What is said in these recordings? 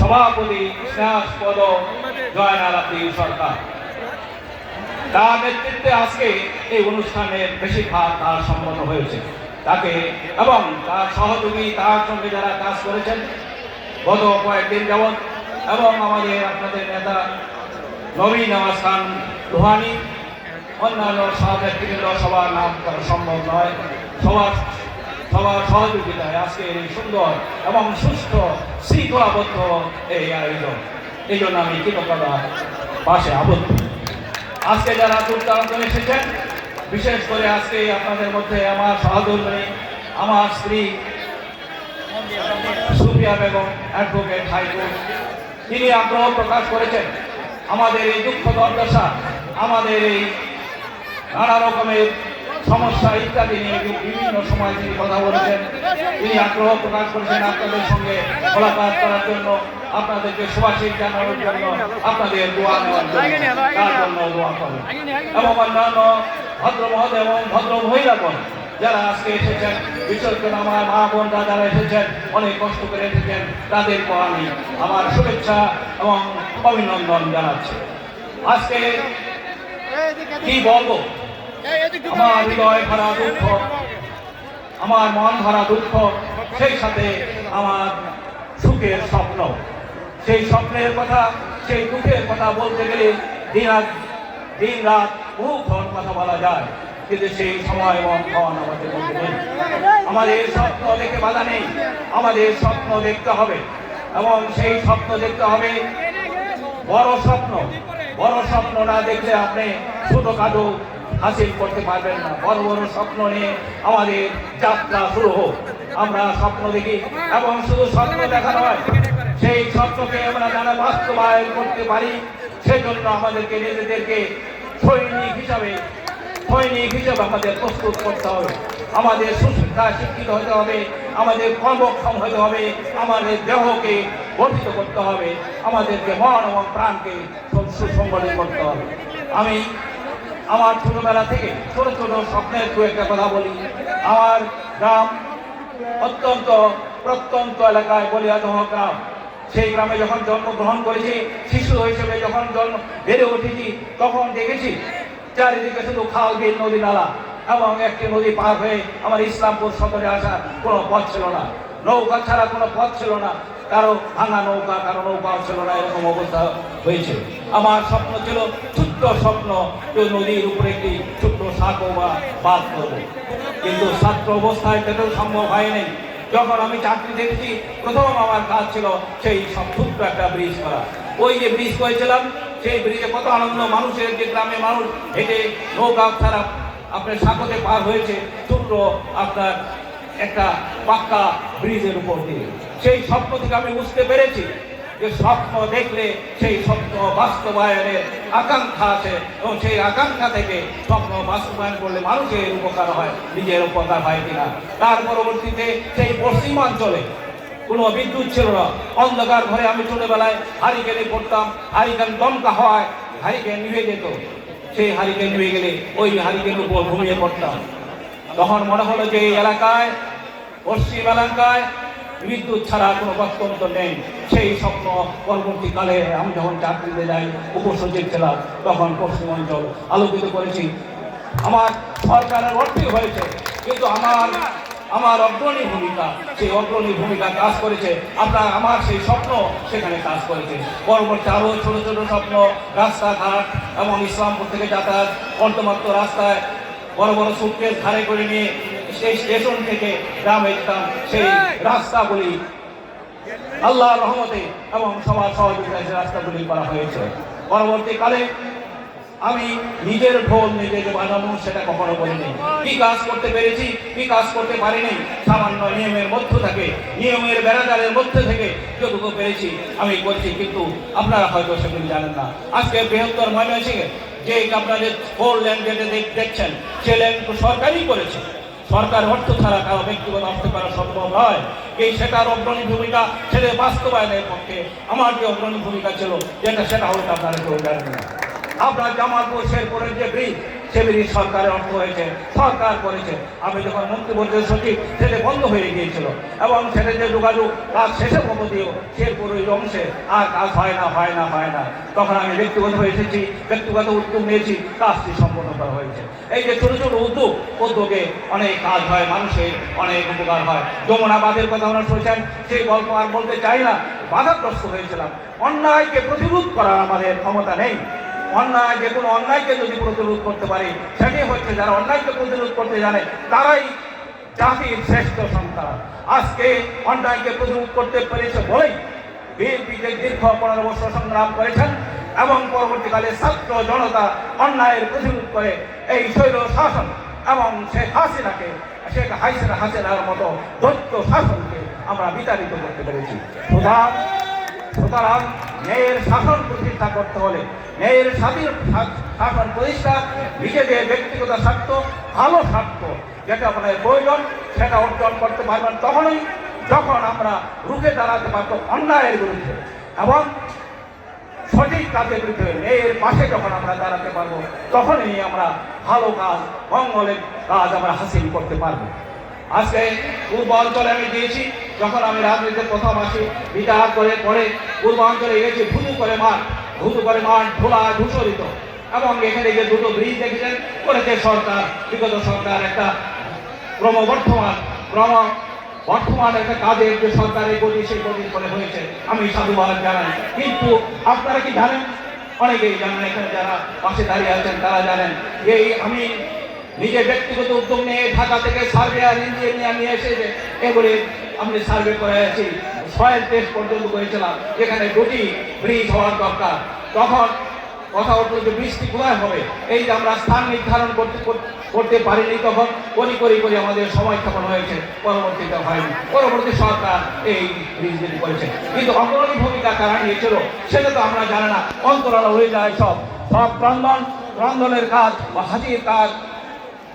সভাপতি স্নেহাস্পদ জয়নারাতি সরকার। তার নেতৃত্বে আজকে এই অনুষ্ঠানের বেশিরভাগ তার সম্পন্ন হয়েছে। তাকে এবং তার সহযোগী, তার সঙ্গে যারা কাজ করেছেন, গত কয়েকদিন যাবৎ, এবং আমাদের আপনাদের নেতা নবীন নওয়াজ খান রুহানি, অন্যান্য সহযাত্রীবৃন্দ সবার নাম করা সম্ভব নয়। সবার সবার সহযোগিতায় আজকে এই সুন্দর এবং সুস্থ, শৃঙ্খলাবদ্ধ এই আয়োজন। এই জন্য আমি কৃতজ্ঞতা পাশে আবদ্ধ। আজকে যারা দূর দূরান্ত এসেছেন, বিশেষ করে আজকে আপনাদের মধ্যে আমার সহধর্মী আমার স্ত্রী, সুপ্রিয়া বেগম অ্যাডভোকেট হাইকোর্ট, তিনি আগ্রহ প্রকাশ করেছেন, আমাদের এই দুঃখ দুর্দশা, আমাদের এই নানা রকমের সমস্যা ইত্যাদি নিয়ে বিভিন্ন সময় তিনি কথা বলেছেন। তিনি আগ্রহ প্রকাশ করেছেন আপনাদের সঙ্গে মোলাকাত করার জন্য। আপনাদেরকে সুভাষিত জানানোর জন্য আপনাদের দোয়া নেওয়ার জন্য তার জন্য দোয়া করেন। এবং অন্যান্য ভদ্র মহোদয় এবং ভদ্র মহিলাগণ যারা আজকে এসেছেন করে আমার মা বোনরা যারা এসেছেন, অনেক কষ্ট করে এসেছেন তাদেরকে আমি আমার শুভেচ্ছা এবং অভিনন্দন জানাচ্ছি। আজকে কি বলব? আমার হৃদয় ভরা দুঃখ, আমার মন ভরা দুঃখ, সেই সাথে আমার সুখের স্বপ্ন। সেই স্বপ্নের কথা, সেই দুঃখের কথা বলতে গেলে দিন রাত দিন রাত বহুক্ষণ কথা বলা যায়। কিন্তু সেই সময় এবং ক্ষণ আমাদের মধ্যে নেই। আমাদের স্বপ্ন দেখে বাধা নেই। আমাদের স্বপ্ন দেখতে হবে। এবং সেই স্বপ্ন দেখতে হবে বড় স্বপ্ন। বড় স্বপ্ন না দেখলে আপনি ছোটখাটো হাসিল করতে পারবেন না। বড় বড় স্বপ্ন নিয়ে আমাদের যাত্রা শুরু হোক। আমরা স্বপ্ন দেখি এবং শুধু স্বপ্ন দেখা নয়, সেই স্বপ্নকে আমরা যারা বাস্তবায়ন করতে পারি, সেজন্য আমাদেরকে নিজেদেরকে সৈনিক হিসাবে সৈনিক হিসাবে আমাদের প্রস্তুত করতে হবে। আমাদের সুশিক্ষা, শিক্ষিত হতে হবে, আমাদের কর্মক্ষম হতে হবে, আমাদের দেহকে গঠিত করতে হবে, আমাদেরকে মন এবং প্রাণকে সুসংগঠিত করতে হবে। আমি আমার ছোটবেলা থেকে ছোট ছোট স্বপ্নের দু একটা কথা বলি। আমার গ্রাম অত্যন্ত প্রত্যন্ত এলাকায় বলিয়া বলিয়াদহ গ্রাম সেই গ্রামে যখন জন্মগ্রহণ করেছি, শিশু হিসেবে যখন জন্ম বেড়ে উঠেছি, তখন দেখেছি চারিদিকে শুধু খাল, বিল, নদী, নালা এবং একটি নদী পার হয়ে আমার ইসলামপুর সদরে আসার কোনো পথ ছিল না। নৌকা ছাড়া কোনো পথ ছিল না। কারও ভাঙা নৌকা, কারও নৌকাও ছিল না, এরকম অবস্থা হয়েছে। আমার স্বপ্ন ছিল ছোট্ট স্বপ্ন যে নদীর উপরে একটি ছোট্ট সাঁকো বা বাদ করব। কিন্তু ছাত্র অবস্থায় সেটাও সম্ভব হয়নি যখন আমি চাকরি দেখছি, প্রথম আমার কাজ ছিল সেই ছোট্ট একটা ব্রিজ করা। ওই যে ব্রিজ করেছিলাম, সেই ব্রিজে কত আনন্দ, মানুষের যে গ্রামে মানুষ হেঁটে নৌকা ছাড়া আপনার সাঁকোতে পার হয়েছে, ছোট্ট আপনার একটা পাক্কা ব্রিজের উপর দিয়ে। সেই স্বপ্ন থেকে আমি বুঝতে পেরেছি যে স্বপ্ন দেখলে সেই স্বপ্ন বাস্তবায়নের আকাঙ্ক্ষা আছে এবং সেই আকাঙ্ক্ষা থেকে স্বপ্ন বাস্তবায়ন করলে মানুষের উপকার হয়, নিজের উপকার হয় কিনা। তার পরবর্তীতে সেই পশ্চিমাঞ্চলে কোনো বিদ্যুৎ ছিল না। অন্ধকার ঘরে আমি ছোটবেলায় হারিকেনে পড়তাম, হারিকেন দমকা হওয়ায় হারিকেন নিভে যেত। সেই হারিকেন নিভে গেলে ওই হারিকেনের উপর ঘুমিয়ে পড়তাম। তখন মনে হলো যে এই এলাকায়, পশ্চিম এলাকায় বিদ্যুৎ ছাড়া কোনো গত্যন্ত নেই। সেই স্বপ্ন পরবর্তীকালে আমি যখন চাকরিতে যাই, উপসচিব ছিলাম তখন পশ্চিমাঞ্চল আলোকিত করেছি। আমার সরকারের অর্থই হয়েছে, কিন্তু আমার আমার অগ্রণী ভূমিকা, সেই অগ্রণী ভূমিকা কাজ করেছে। আপনার, আমার সেই স্বপ্ন সেখানে কাজ করেছে। পরবর্তী আরও ছোট ছোট স্বপ্ন, রাস্তাঘাট এবং ইসলামপুর থেকে যাতায়াত অন্তমাত্র রাস্তায় বড় বড় সুটকেস ধারে করে নিয়ে সেই স্টেশন থেকে গ্রামে যেতাম সেই রাস্তাগুলি আল্লাহ রহমতে এবং সমাজ সহযোগিতায় সেই রাস্তাগুলি করা হয়েছে। পরবর্তীকালে আমি নিজের ভোল নিজেকে বাজাবো সেটা কখনো বলিনি কি কাজ করতে পেরেছি কি কাজ করতে পারিনি সামান্য নিয়মের মধ্য থেকে নিয়মের বেড়াদারের মধ্যে থেকে যতটুকু পেরেছি আমি করছি কিন্তু আপনারা হয়তো সেগুলি জানেন না। আজকে বৃহত্তর ময়মনসিংহে যে আপনাদের ফোর যেটা দেখছেন সে লেন তো সরকারই করেছে। সরকার অর্থ ছাড়া কারও ব্যক্তিগত আসতে পারা সম্ভব নয়। এই সেটার অগ্রণী ভূমিকা সেটা বাস্তবায়নের পক্ষে আমার যে অগ্রণী ভূমিকা ছিল, যেটা সেটা হয়তো আপনারা কেউ জানেন না। আপনার জামালপুর যে ব্রিজ সেগুলি সরকারের অর্থ হয়েছে, সরকার করেছে। আমি যখন মন্ত্রিমন্ডলের সচিব সেটা বন্ধ হয়ে গিয়েছিল। এবং সেটা যে যোগাযোগ কাজ মতো দিয়েও শেরপুর ওই অংশে আর কাজ হয় না হয় না হয় না। তখন আমি ব্যক্তিগত এসেছি, ব্যক্তিগত উদ্যোগ নিয়েছি, কাজটি সম্পন্ন করা হয়েছে। এই যে ছোট ছোট উদ্যোগ, উদ্যোগে অনেক কাজ হয়, মানুষের অনেক উপকার হয়। যমুনা বাঁধের কথা আমরা শুনেছেন সেই গল্প আর বলতে চাই না, বাধাগ্রস্ত হয়েছিলাম। অন্যায়কে প্রতিরোধ করার আমাদের ক্ষমতা নেই। অন্যায়, যে কোনো অন্যায়কে যদি প্রতিরোধ করতে পারি সেটি হচ্ছে যারা অন্যায়কে প্রতিরোধ করতে জানে, তারাই জাতির শ্রেষ্ঠ সন্তান। আজকে অন্যায়কে প্রতিরোধ করতে পেরেছে বলেই বিএনপি যে দীর্ঘ পনেরো বছর সংগ্রাম করেছেন, এবং পরবর্তীকালে ছাত্র জনতা অন্যায়ের প্রতিরোধ করে এই শৈল শাসন এবং শেখ হাসিনাকে, শেখ হাসিনা হাসিনার মতো দৈত্য শাসনকে আমরা বিতাড়িত করতে পেরেছি। সুতরাং সুতরাং ন্যায়ের শাসন প্রতিষ্ঠা করতে হলে ন্যায়ের স্বাধীন শাসন প্রতিষ্ঠা নিজেদের ব্যক্তিগত স্বার্থ, ভালো স্বার্থ যেটা আপনার প্রয়োজন, সেটা অর্জন করতে পারবেন তখনই যখন আমরা রুখে দাঁড়াতে পারব অন্যায়ের বিরুদ্ধে এবং সঠিক কাজের বিরুদ্ধে ন্যায়ের পাশে যখন আমরা দাঁড়াতে পারব তখনই আমরা ভালো কাজ, মঙ্গলের কাজ আমরা হাসিল করতে পারব। আজকে পূর্বাঞ্চলে আমি দিয়েছি। যখন আমি রাজনীতিতে প্রথম আসি বিদায় করে পরে পূর্বাঞ্চলে গেছি ভুতু করে মাঠ ভুতু করে মাঠ ধোলা ধূসরিত। এবং এখানে যে দুটো ব্রিজ দেখেছেন, করেছে সরকার, বিগত সরকার একটা ক্রমবর্ধমান ক্রম বর্তমান একটা কাজের যে সরকারের গতি, সেই গতির ফলে হয়েছে। আমি সাধুবাদ জানাই। কিন্তু আপনারা কি জানেন? অনেকেই জানেন, এখানে যারা পাশে দাঁড়িয়ে আছেন, তারা জানেন এই আমি নিজে ব্যক্তিগত উদ্যোগ নিয়ে ঢাকা থেকে সার্ভে আর ইঞ্জিনিয়ার নিয়ে এসে এগুলি আমি সার্ভে করে আছি। সয়েল টেস্ট পর্যন্ত করেছিলাম। যেখানে দুটি ব্রিজ হওয়ার দরকার। তখন কথা উঠল যে বৃষ্টি কোথায় হবে? এই যে আমরা স্থান নির্ধারণ করতে করতে পারিনি তখন করি করি করে আমাদের সময় স্থাপন হয়েছে। পরবর্তীতে হয়নি। পরবর্তী সরকার এই ব্রিজগুলি করেছে। কিন্তু অগ্রণী ভূমিকা কারা নিয়েছিল সেটা তো আমরা জানি না। অন্তরাল হয়ে যায় সব। সব ক্রন্দন, ক্রন্দনের কাজ বা হাতির কাজ,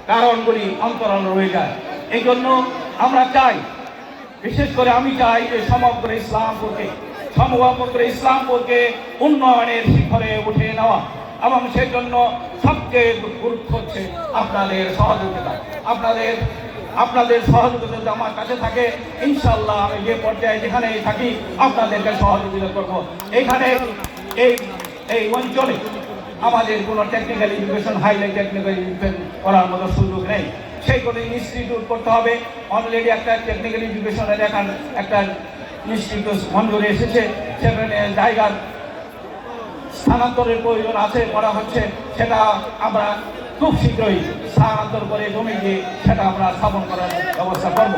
কারণগুলি অন্তরাল রয়ে যায়। এই জন্য আমরা চাই বিশেষ করে আমি চাই যে সমগ্র ইসলামপুরকে সমগ্র ইসলামপুরকে উন্নয়নের শিখরে উঠে নেওয়া এবং সেই জন্য সবচেয়ে গুরুত্ব হচ্ছে আপনাদের সহযোগিতা। আপনাদের আপনাদের সহযোগিতা যদি আমার কাছে থাকে ইনশাল্লাহ আমি যে পর্যায়ে যেখানে থাকি আপনাদেরকে সহযোগিতা করব। এখানে এই এই অঞ্চলে আমাদের কোনো technical education highlight technical education করার মতো সুযোগ নেই। সেইগুলো ইনস্টিটিউট করতে হবে। অলরেডি একটা টেকনিক্যাল এডুকেশনের এখান একটা ইনস্টিটিউট মঞ্জুরি এসেছে। সেখানে জায়গার স্থানান্তরের প্রয়োজন আছে করা হচ্ছে। সেটা আমরা খুব শীঘ্রই স্থানান্তর করে জমি দিয়ে সেটা আমরা স্থাপন করার ব্যবস্থা করব।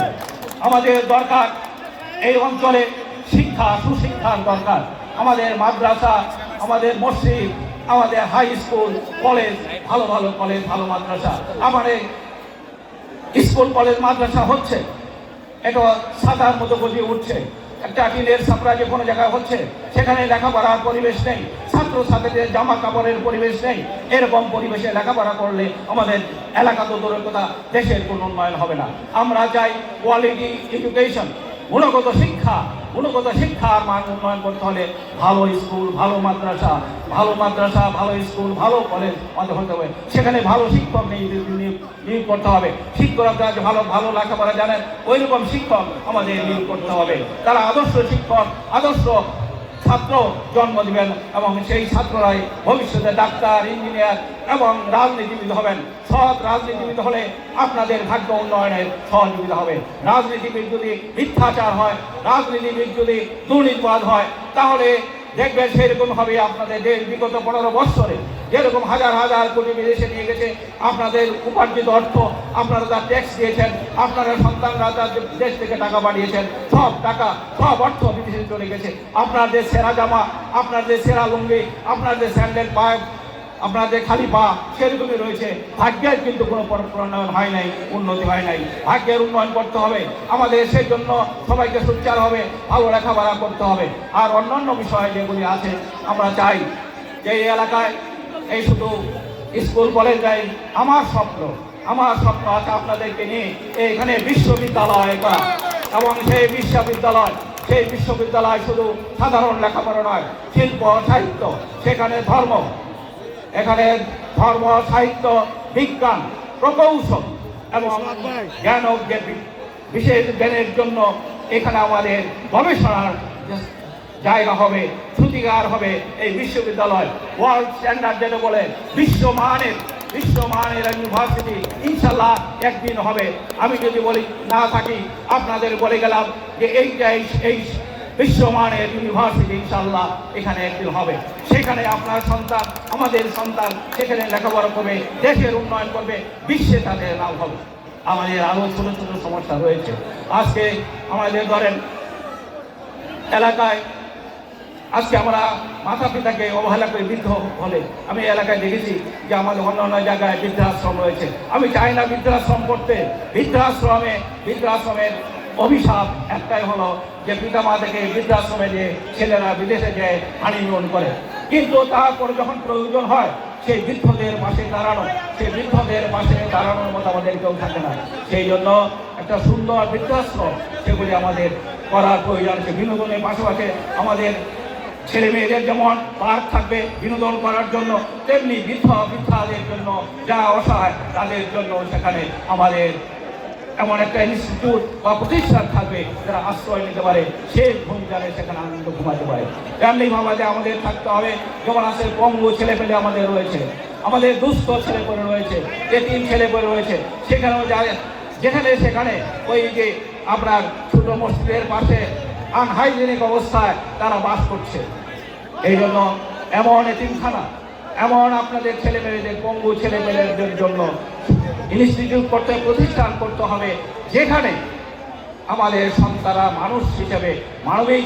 আমাদের দরকার এই অঞ্চলে শিক্ষা, সুশিক্ষার দরকার। আমাদের মাদ্রাসা, আমাদের মসজিদ, আমাদের হাই স্কুল কলেজ ভালো ভালো কলেজ ভালো মাদ্রাসা। আমাদের স্কুল, কলেজ, মাদ্রাসা হচ্ছে। এটা সাদার মতো গজিয়ে উঠছে। একটা টিনের ছাপড়া যে কোনো জায়গায় হচ্ছে। সেখানে লেখাপড়ার পরিবেশ নেই। ছাত্র ছাত্রীদের জামা কাপড়ের পরিবেশ নেই। এরকম পরিবেশে লেখাপড়া করলে আমাদের এলাকা তো দূরের কথা দেশের কোনো উন্নয়ন হবে না। আমরা চাই কোয়ালিটি এডুকেশন গুণগত শিক্ষা, গুণগত শিক্ষার মান উন্নয়ন করতে হলে ভালো স্কুল, ভালো মাদ্রাসা ভালো মাদ্রাসা, ভালো স্কুল, ভালো কলেজ হতে হবে। সেখানে ভালো শিক্ষক নিয়োগ করতে হবে। শিক্ষকরা ভালো ভালো লেখাপড়া জানেন ওইরকম শিক্ষক আমাদের নিয়োগ করতে হবে। তারা আদর্শ শিক্ষক, আদর্শ ছাত্র জন্ম দিবেন এবং সেই ছাত্ররাই ভবিষ্যতে ডাক্তার, ইঞ্জিনিয়ার এবং রাজনীতিবিদ হবেন। সৎ রাজনীতিবিদ হলে আপনাদের ভাগ্য উন্নয়নের সহযোগিতা হবে। রাজনীতিবিদ যদি মিথ্যাচার হয়, রাজনীতিবিদ যদি দুর্নীতিবাদ হয়, তাহলে দেখবেন সেরকম হবে আপনাদের দেশ বিগত পনেরো বৎসরে যেরকম হাজার হাজার কোটি বিদেশে নিয়ে গেছে, আপনাদের উপার্জিত অর্থ আপনারা তার ট্যাক্স দিয়েছেন, আপনারা সন্তানরা তার দেশ থেকে টাকা পাঠিয়েছেন সব টাকা, সব অর্থ বিদেশে চলে গেছে। আপনাদের সেরা জামা, আপনাদের সেরা লুঙ্গি, আপনাদের স্যান্ডেল পাইপ আপনাদের খালি পা, সেরকমই রয়েছে। ভাগ্যের কিন্তু কোনো পর- প্রণয়ন হয় নাই, উন্নতি হয় নাই। ভাগ্যের উন্নয়ন করতে হবে। আমাদের সেই জন্য সবাইকে সোচ্চার হবে, ভালো লেখাপড়া করতে হবে। আর অন্যান্য বিষয় যেগুলি আছে, আমরা চাই যে এই এলাকায় এই শুধু স্কুল কলেজ যাই আমার স্বপ্ন। আমার স্বপ্ন আছে আপনাদেরকে নিয়ে এখানে বিশ্ববিদ্যালয় করা। এবং সেই বিশ্ববিদ্যালয় সেই বিশ্ববিদ্যালয় শুধু সাধারণ লেখাপড়া নয়, শিল্প, সাহিত্য, সেখানে ধর্ম এখানে ধর্ম, সাহিত্য, বিজ্ঞান, প্রকৌশল এবং জ্ঞান বিশেষ জ্ঞানের জন্য এখানে আমাদের গবেষণার জায়গা হবে শ্রুতিকার হবে এই বিশ্ববিদ্যালয়। ওয়ার্ল্ড স্ট্যান্ডার্ড যেটা বলে, বিশ্বমানের বিশ্বমানের ইউনিভার্সিটি ইনশাল্লাহ একদিন হবে। আমি যদি বলি, না থাকি, আপনাদের বলে গেলাম যে এইটাই এই বিশ্বমানের ইউনিভার্সিটি ইনশাল্লাহ এখানে একদিন হবে। সেখানে আপনার সন্তান, আমাদের সন্তান সেখানে লেখাপড়া করবে, দেশের উন্নয়ন করবে, বিশ্বে তাদের নাম হবে। আমাদের আরও ছোটো ছোটো সমস্যা রয়েছে। আজকে আমাদের ধরেন এলাকায়, আজকে আমরা মাতা পিতাকে অবহেলা করে বৃদ্ধ হলে, আমি এলাকায় দেখেছি যে আমাদের অন্য অন্য জায়গায় বৃদ্ধাশ্রম রয়েছে। আমি চাই না বৃদ্ধাশ্রম করতে। বৃদ্ধাশ্রমে, বৃদ্ধাশ্রমের অভিশাপ একটাই হলো যে পিতা মাতাকে বৃদ্ধাশ্রমে যে ছেলেরা বিদেশে যায় হানিমুন করে। কিন্তু তারপর যখন প্রয়োজন হয়, সেই বৃদ্ধদের পাশে দাঁড়ানো, সেই বৃদ্ধদের পাশে দাঁড়ানোর মতো আমাদের কেউ থাকে না। সেই জন্য একটা সুন্দর বৃদ্ধাশ্রম, সেগুলি আমাদের করার প্রয়োজন আছে। বিনোদনের পাশাপাশি আমাদের ছেলে মেয়েদের যেমন পার্ক থাকবে বিনোদন করার জন্য, তেমনি বৃদ্ধ বৃদ্ধাদের জন্য যারা অসহায়, তাদের জন্য সেখানে আমাদের এমন একটা ইনস্টিটিউট বা প্রতিষ্ঠান থাকবে যারা আশ্রয় নিতে পারে, সে ভূমিকারে সেখানে আনন্দ ঘুমাতে পারে। তেমনি ভাবে আমাদের থাকতে হবে যেমন আছে পঙ্গু ছেলে পেলে আমাদের রয়েছে, আমাদের দুস্থ ছেলে রয়েছে, এতিম ছেলে পেলে রয়েছে, সেখানেও যায়, যেখানে সেখানে ওই যে আপনার ছোট মসজিদের পাশে আনহাইজেনিক অবস্থায় তারা বাস করছে। এই জন্য এমন এতিমখানা, এমন আপনাদের ছেলে মেয়েদের পঙ্গু ছেলে মেয়েদের জন্য ইনস্টিটিউট করতে প্রতিষ্ঠান করতে হবে। যেখানে আমাদের সন্তানরা মানুষ হিসেবে মানবিক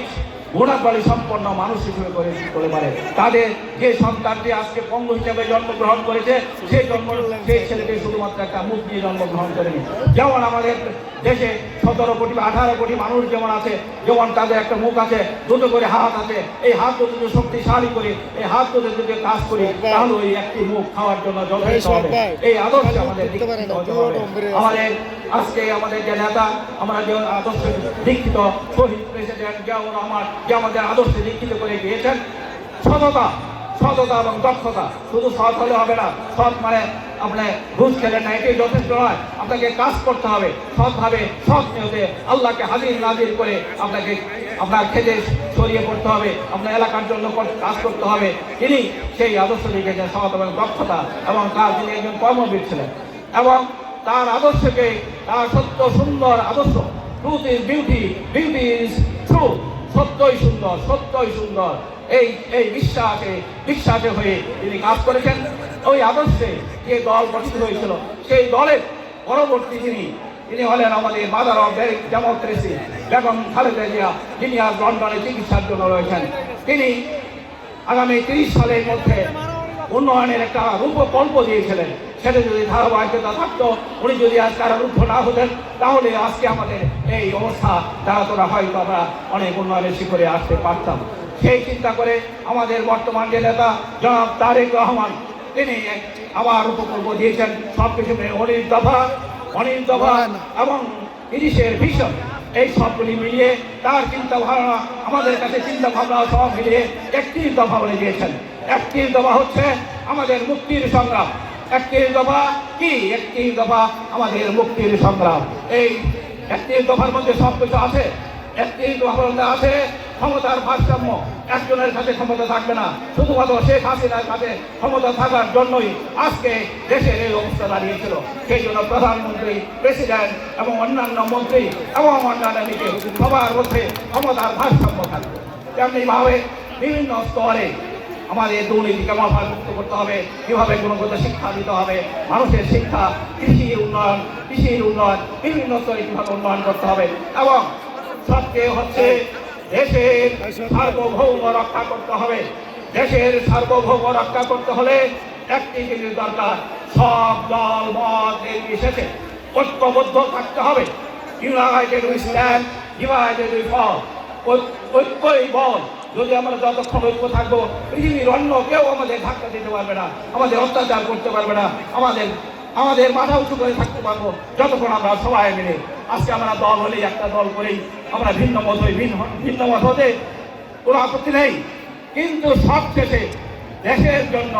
গুণাবলী সম্পন্ন মানুষ হিসেবে করে করে পারে। তাদের যে সন্তানটি আজকে পঙ্গু হিসেবে জন্মগ্রহণ করেছে সেই জন্ম সেই ছেলেটি শুধুমাত্র একটা মুখ নিয়ে জন্মগ্রহণ করেনি। যেমন আমাদের দেশে সতেরো কোটি বা আঠারো কোটি মানুষ যেমন আছে যেমন তাদের একটা মুখ আছে দুটো করে হাত আছে। এই হাত দুটো যদি শক্তিশালী করি এই হাত দুটো যদি কাজ করি তাহলে ওই একটি মুখ খাওয়ার জন্য যথেষ্ট হবে। এই আদর্শ আমাদের আমাদের আজকে আমাদের যে নেতা, আমরা যে আদর্শ দীক্ষিত, শহীদ প্রেসিডেন্ট জিয়াউর রহমান যে আমাদের আদর্শে দীক্ষিত করে গিয়েছেন, সততা সততা এবং দক্ষতা শুধু সৎ হলে হবে না, সৎ মানে আপনি ঘুষ খেলেন না, এটাই যথেষ্ট নয়। আপনাকে কাজ করতে হবে, সৎভাবে, সৎ নিয়তে আল্লাহকে হাজির নাজির করে আপনাকে আপনার খেতে ছড়িয়ে পড়তে হবে, আপনার এলাকার জন্য কাজ করতে হবে। তিনি সেই আদর্শ লিখেছেন সৎ এবং দক্ষতা এবং তার তিনি একজন কর্মবীর ছিলেন। এবং তার আদর্শকে, তার সত্য সুন্দর আদর্শ truth is beauty beauty is true সত্যই সুন্দর সত্যই সুন্দর। এই এই বিশ্বাসে বিশ্বাসে হয়ে তিনি কাজ করেছেন। ওই আদর্শে যে দল গঠিত হয়েছিল, সেই দলের পরবর্তী তিনি তিনি হলেন আমাদের mother of democracy, Begum Khaleda Zia, যিনি আজ লন্ডনে চিকিৎসার জন্য রয়েছেন। তিনি আগামী তিরিশ সালের মধ্যে উন্নয়নের একটা রূপকল্প দিয়েছিলেন। সেটা যদি ধারাবাহিকতা থাকতো উনি যদি আজ কারারুদ্ধ না হতেন তাহলে আজকে আমাদের এই অবস্থা তোরা হয়তো আমরা অনেক উন্নয়নের শিখরে আসতে পারতাম। সেই চিন্তা করে আমাদের বর্তমান যে নেতা জনাব তারেক রহমান তিনি আবার উপকল্প দিয়েছেন সব কিছু অনিল দফা অনিল দফা এবং ইরিশের ভীষণ। এই সবগুলি মিলিয়ে তার চিন্তা ভাবনা আমাদের কাছে চিন্তা ভাবনা সব মিলিয়ে একটি দফা বলে দিয়েছেন। একটি দফা হচ্ছে আমাদের মুক্তির সংগ্রাম। একটি দফা কি? একটি দফা আমাদের মুক্তির সংগ্রাম। এই একটি দফার মধ্যে সব কিছু আছে একটি দফার মধ্যে আছে ক্ষমতার ভারসাম্য। একজনের কাছে ক্ষমতা থাকবে না। শুধুমাত্র শেখ হাসিনার কাছে ক্ষমতা থাকার জন্যই আজকে দেশের এই অবস্থা দাঁড়িয়েছিল। সেই জন্য প্রধানমন্ত্রী, প্রেসিডেন্ট এবং অন্যান্য মন্ত্রী এবং অন্যান্য সবার মধ্যে ক্ষমতার ভারসাম্য থাকবে। তেমনিভাবে বিভিন্ন স্তরে আমাদের দুর্নীতি কেমন ভাবে মুক্ত করতে হবে? কীভাবে গুণগত শিক্ষা দিতে হবে? মানুষের শিক্ষা কৃষির উন্নয়ন কৃষির উন্নয়ন, বিভিন্ন স্তরে কীভাবে উন্নয়ন করতে হবে। এবং সবচেয়ে হচ্ছে দেশের সার্বভৌম রক্ষা করতে হবে। দেশের সার্বভৌম রক্ষা করতে হলে একটি জিনিস দরকার। সব দল, মত, নির্বিশেষে ঐক্যবদ্ধ থাকতে হবে। United we stand divided we fall ঐক্যই বল। যদি আমরা যতক্ষণ ঐক্য থাকব, পৃথিবীর অন্য কেউ আমাদের ধাক্কা দিতে পারবে না, আমাদের অত্যাচার করতে পারবে না, আমাদের আমাদের মাথা উঁচু করে থাকতে পারব, যতক্ষণ আমরা সবাই মিলে। আজকে আমরা দল হলেই একটা দল করেই আমরা ভিন্ন মত হই, ভিন্ন ভিন্ন মত হতে কোনো আপত্তি নেই। কিন্তু সব শেষে দেশের জন্য,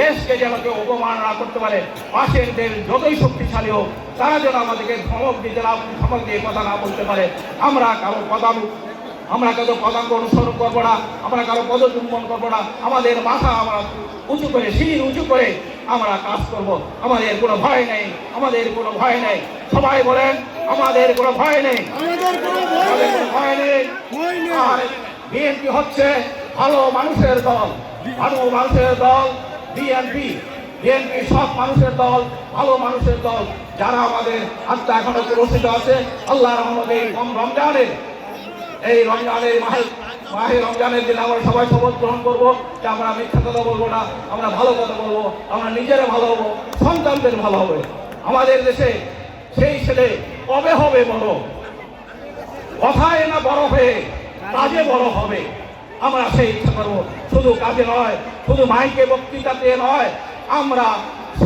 দেশকে যেন কেউ অবমাননা করতে পারে, পাশের দেশ যতই শক্তিশালী হোক, তারা যেন আমাদেরকে ধমক দিতে ধমক দিয়ে কথা না বলতে পারে। আমরা কারও কথা আমরা কারও পদাঙ্ক অনুসরণ করব না আমরা কারও পদচুম্বন করব না। আমাদের মাথা আমরা উঁচু করে শির উঁচু করে আমরা কাজ করব। আমাদের কোনো ভয় নেই আমাদের কোনো ভয় নেই। সবাই বলেন আমাদের কোনো ভয় নেই। আমাদের কোনো ভয় নেই। আর বিএনপি হচ্ছে ভালো মানুষের দল ভালো মানুষের দল বিএনপি। বিএনপি সব মানুষের দল ভালো মানুষের দল। যারা আমাদের আত্মা এখনও প্রস্তুত আছে আল্লাহ রহমতে এই রম- রমজানের এই রমজানের মাহে মাহে রমজানের দিন আমরা সবাই শপথ গ্রহণ করব। যে আমরা মিথ্যা কথা বলব না, আমরা ভালো কথা বলব, আমরা নিজেরা ভালো হব, সন্তানদের ভালো হবে। আমাদের দেশে সেই ছেলে কবে হবে বড় কথায় না বড় হয়ে কাজে বড় হবে। আমরা সেই ইচ্ছা করব। শুধু কাজে নয়, শুধু মাইকে বক্তৃতাতে নয়, আমরা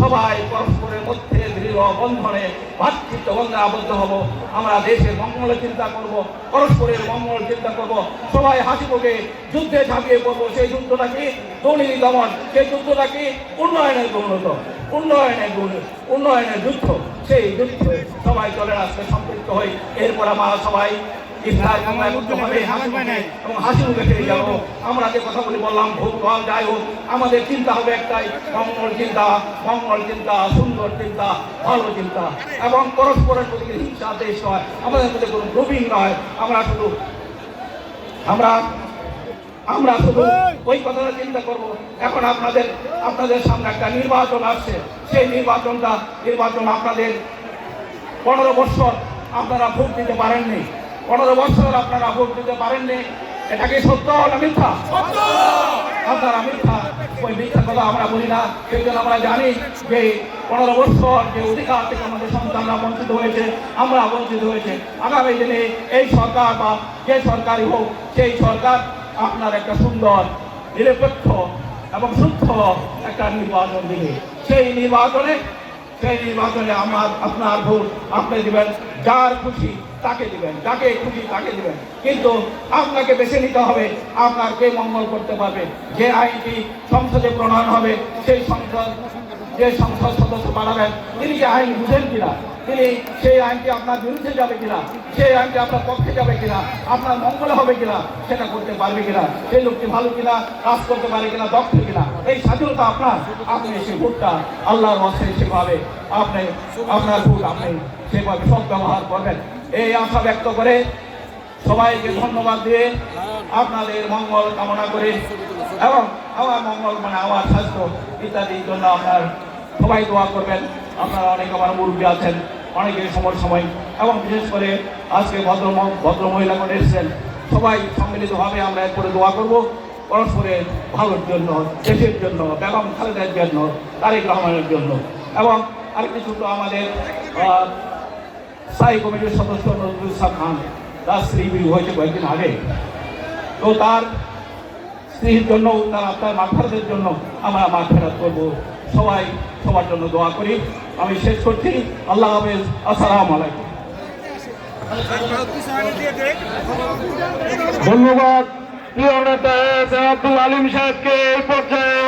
সবাই পরস্পরের মধ্যে দৃঢ় বন্ধনে ভাতৃত্ব বন্ধনে আবদ্ধ হব। আমরা দেশের মঙ্গলের চিন্তা করব, পরস্পরের মঙ্গল চিন্তা করব। সবাই হাসি যুদ্ধে ঝাঁপিয়ে পড়ব। সেই যুদ্ধটা কি দুর্নীতি দমন, সেই যুদ্ধটা কি উন্নয়নের উন্নত উন্নয়নের উন্নয়নের যুদ্ধ, সেই যুদ্ধে সবাই চলে আসতে সম্পৃক্ত হই। এরপর আমরা সবাই এবং হাসি মুখে ফিরে যাব। আমরা যে কথাগুলি বললাম ভুল ভালো যাই হোক আমাদের চিন্তা হবে একটাই মঙ্গল চিন্তা মঙ্গল চিন্তা সুন্দর চিন্তা ভালো চিন্তা। এবং পরস্পরের প্রতি হিংসা দেশ নয় আমাদের মধ্যে কোনো গ্রুপিং নয়। আমরা শুধু আমরা আমরা শুধু ওই কথাটা চিন্তা করব। এখন আপনাদের আপনাদের সামনে একটা নির্বাচন আসছে। সেই নির্বাচনটা নির্বাচন আপনাদের পনেরো বছর আপনারা ভোট দিতে পারেননি। পনেরো বছর আপনারা ভোট দিতে পারেননি। এটা কি সত্য না মিথ্যা? আপনারা মিথ্যা ওই মিথ্যা কথা আমরা বলি না। সেই জন্য আমরা জানি যে পনেরো বছর যে অধিকার থেকে আমাদের সন্তানরা বঞ্চিত হয়েছে আমরা বঞ্চিত হয়েছে। আগামী দিনে এই সরকার বা যে সরকারই হোক সেই সরকার আপনার একটা সুন্দর নিরপেক্ষ এবং শুদ্ধ একটা নির্বাচন দিবে। সেই নির্বাচনে সেই নির্বাচনে আমার আপনার ভোট আপনি দিবেন। যার খুশি তাকে দিবেন, যাকে খুশি তাকে দিবেন। কিন্তু আপনাকে বেছে নিতে হবে, আপনার কে মঙ্গল করতে পারবে। যে আইনটি সংসদে প্রণয়ন হবে, সেই সংসদ, যে সংসদ সদস্য বানাবেন, তিনি কি আইন বুঝেন কিনা? তিনি সেই আইনটি আপনার বিরুদ্ধে যাবে কিনা? সেই আইনটি আপনার পক্ষে যাবে কিনা? আপনার মঙ্গলে হবে কিনা? সেটা করতে পারবে কিনা? সেই লোকটি ভালো কিনা? কাজ করতে পারে কিনা? দক্ষ কিনা? এই স্বাধীনতা আপনার। আপনি সেই ভোটটা আল্লাহর মধ্যে সেভাবে আপনি, আপনার ভোট আপনি সেভাবে সব ব্যবহার করবেন। এই আশা ব্যক্ত করে সবাইকে ধন্যবাদ দিয়ে আপনাদের মঙ্গল কামনা করে এবং আমার মঙ্গল মানে আমার স্বাস্থ্য ইত্যাদির জন্য আপনার সবাই দোয়া করবেন। আপনারা অনেক আমার মুরব্বী আছেন অনেকে সময় সময়। এবং বিশেষ করে আজকে ভদ্র ভদ্র মহিলাগণ এসেছেন। সবাই সম্মিলিতভাবে আমরা করে দোয়া করব। পরস্পরের ভালোর জন্য দেশের জন্য বেগম খালেদার জন্য তারেক রহমানের জন্য। এবং আরেকটি ছোট আমাদের আহ, স্থায়ী কমিটির সদস্য নজরুল ইসলাম খান, তার স্ত্রী বিয়ে হয়েছে কয়েকদিন আগে। তো তার স্ত্রীর জন্য, তার আপনার মাথাদের জন্য আমরা মাঠ ফেরাত করব। সবাই সবার জন্য দোয়া করি। আমি শেষ করছি। আল্লাহ হাফেজ। আসসালামু আলাইকুম। ধন্যবাদ। প্রিয় নেতা আব্দুল আলিম সাহেবকে এই পর্যায়ে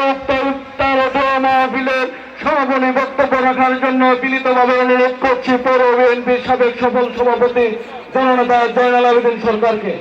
উত্তর দোয়া মাহফিলের সমাপনী বক্তব্য রাখার জন্য বিনীতভাবে অনুরোধ করছি পৌর বিএনপির সাবেক সফল সভাপতি জননেতা জয়নাল আবেদিন সরকারকে।